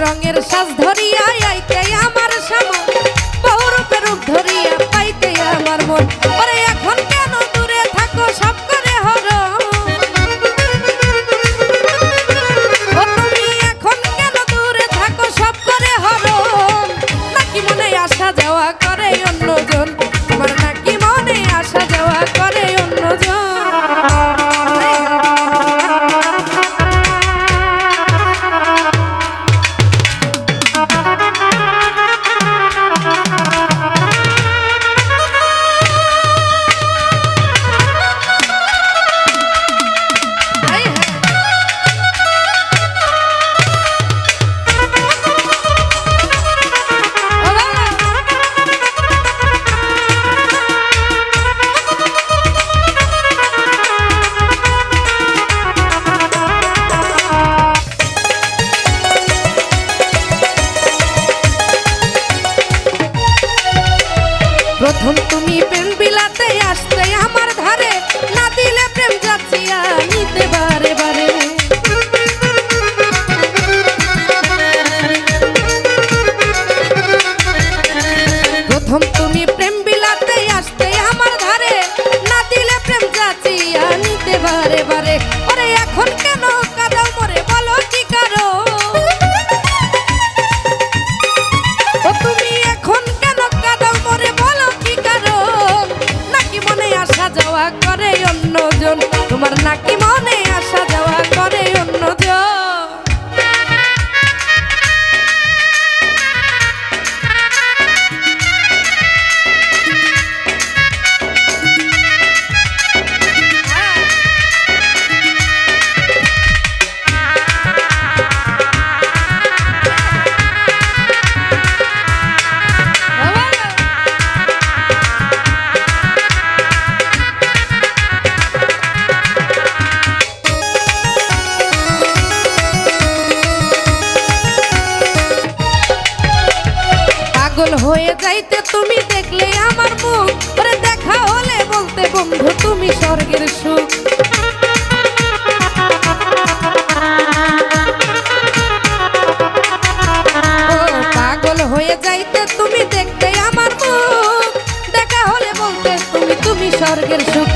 রঙের শ্বাস ধরিয়া আইতে আমার আমার নাকি মনে আসা যাওয়া পাগল হয়ে যাইতে তুমি দেখলে আমার মুখ। ওরে দেখা হলে বলতে, বন্ধু, তুমি স্বর্গের সুখ। পাগল হয়ে যাইতে তুমি দেখতে আমার মুখ। দেখা হলে বলতে, তুমি তুমি স্বর্গের সুখ।